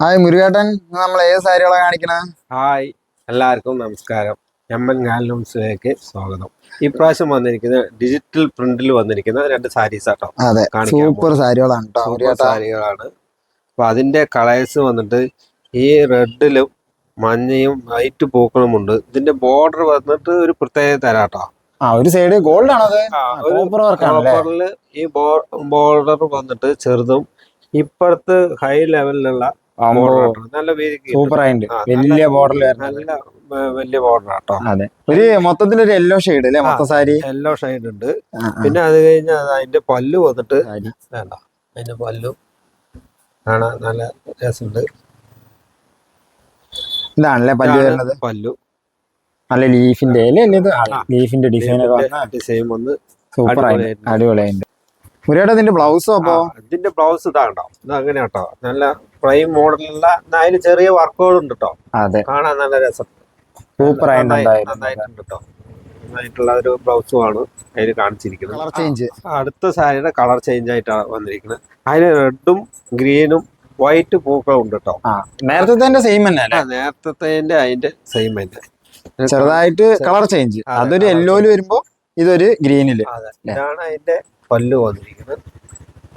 Hi മുരുകേട്ടൻ. നമ്മൾ ഏത് സാരികളാണ് കാണിക്കണേ? ഹായ് എല്ലാവർക്കും നമസ്കാരം. എമ്മൻ ഗാലൂംസിലേക്ക് സ്വാഗതം. ഇപ്രാവശ്യം വന്നിരിക്കുന്ന ഡിജിറ്റൽ പ്രിന്റിൽ വന്നിരിക്കുന്ന രണ്ട് സാരീസ് ആട്ടോ. അതെ സൂപ്പർ സാരികളാണ് സൂപ്പർ സാരികളാണ് അപ്പൊ അതിന്റെ കളേഴ്സ് വന്നിട്ട് ഈ റെഡിലും മഞ്ഞയും വൈറ്റ് പൂക്കളുമുണ്ട് ഇതിന്റെ ബോർഡർ വന്നിട്ട് ഒരു പ്രത്യേക തരാട്ടോ. ആ ഒരു സൈഡ് ഗോൾഡ് ആണോ അത് ഈ ബോർഡർ വന്നിട്ട് ചെറുതും ഇപ്പുറത്ത് ഹൈ ലെവലിലുള്ള സൂപ്പർ ആയിട്ട്. വലിയ ബോർഡർ നല്ല വലിയ ബോർഡർ ആട്ടോ. അതെ. ഒരു മൊത്തത്തിൽ ഒരു യെല്ലോ ഷെയ്ഡ് അല്ലേ മൊത്തം സാരി? യെല്ലോ ഷെയ്ഡ് ഉണ്ട്. പിന്നെ അത് കഴിഞ്ഞാൽ അതിന്റെ പല്ലു വന്നിട്ട്. വേണ്ട. അതിന്റെ പല്ലു. കാണാൻ നല്ല രസമുണ്ട്. ഇതാണല്ലേ പല്ലു വരുന്നത്? പല്ലു. നല്ല ലീഫിന്റെ ലീഫിന്റെ ഡിസൈൻ ഡിസൈൻ വന്ന് സൂപ്പർ ആയിട്ട്. അടിപൊളിയായിട്ട് മുരുകേട്ട ഇതിന്റെ ബ്ലൗസോ അപ്പോ? ഇതിന്റെ ബ്ലൗസ് ഇതാണ്ടോ ഇത് അങ്ങനെ കേട്ടോ നല്ല പ്രൈം മോഡലുള്ള അതിന് ചെറിയ വർക്കുകൾ ഉണ്ട് കേട്ടോ അതെ. കാണാൻ നല്ല രസം. സൂപ്പർ നന്നായിട്ടുണ്ട് കേട്ടോ നന്നായിട്ടുള്ള ഒരു ബ്ലൗസും ആണ് അതിൽ കാണിച്ചിരിക്കുന്നത്. കളർ ചേഞ്ച് അടുത്ത സാരിയുടെ കളർ ചേഞ്ച് ആയിട്ടാണ് വന്നിരിക്കുന്നത്. അതിന് റെഡും ഗ്രീനും വൈറ്റ് പൂക്കളും ഉണ്ട് കേട്ടോ നേരത്തെ സെയിം തന്നെ നേരത്തെ അതിന്റെ സെയിം തന്നെ. ചെറുതായിട്ട് കളർ ചേഞ്ച് അതൊരു യെല്ലോയിൽ വരുമ്പോ ഇതൊരു ഗ്രീനിൽ അതെ. ഇതാണ് അതിന്റെ പല്ല് വന്നിരിക്കുന്നത്.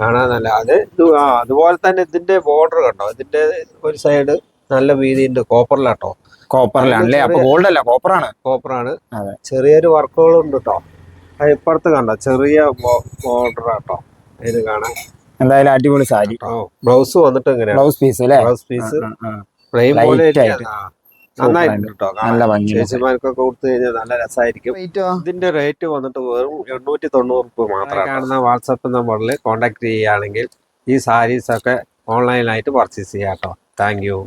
കാണാൻ നല്ല അത് ആ അതുപോലെ തന്നെ ഇതിന്റെ ബോർഡർ കണ്ടോ? ഇതിന്റെ ഒരു സൈഡ് നല്ല വീതിയുണ്ട് കോപ്പറിലാട്ടോ കോപ്പറിലാണ് അല്ലേ? അപ്പൊ ഗോൾഡ് അല്ല കോപ്പറാണ് കോപ്പറാണ്. ചെറിയൊരു വർക്കുകളുണ്ട് കേട്ടോ അത് ഇപ്പുറത്ത് കണ്ടോ? ചെറിയ ബോർഡർ ആട്ടോ. ഇത് കാണാൻ. എന്തായാലും അടിപൊളി സാരി. ബ്ലൗസ് വന്നിട്ട് എങ്ങനെയാണ് ബ്ലൗസ് പീസ് അല്ലേ? Blouse piece. പ്ലെയിൻ പോലെ നല്ല ഭംഗിയുള്ള ചേച്ചിമാർക്കൊക്കെ കൊടുത്തു കഴിഞ്ഞാൽ നല്ല രസമായിരിക്കും ഇതിന്റെ റേറ്റ് വന്നിട്ട് വെറും എണ്ണൂറ്റി തൊണ്ണൂറ് രൂപ മാത്രമാണ്. കാണുന്ന വാട്സപ്പ് നമ്പറിൽ കോൺടാക്ട് ചെയ്യുകയാണെങ്കിൽ ഈ സാരീസ് ഒക്കെ ഓൺലൈനായിട്ട് പർച്ചേസ് ചെയ്യാം കേട്ടോ. Thank you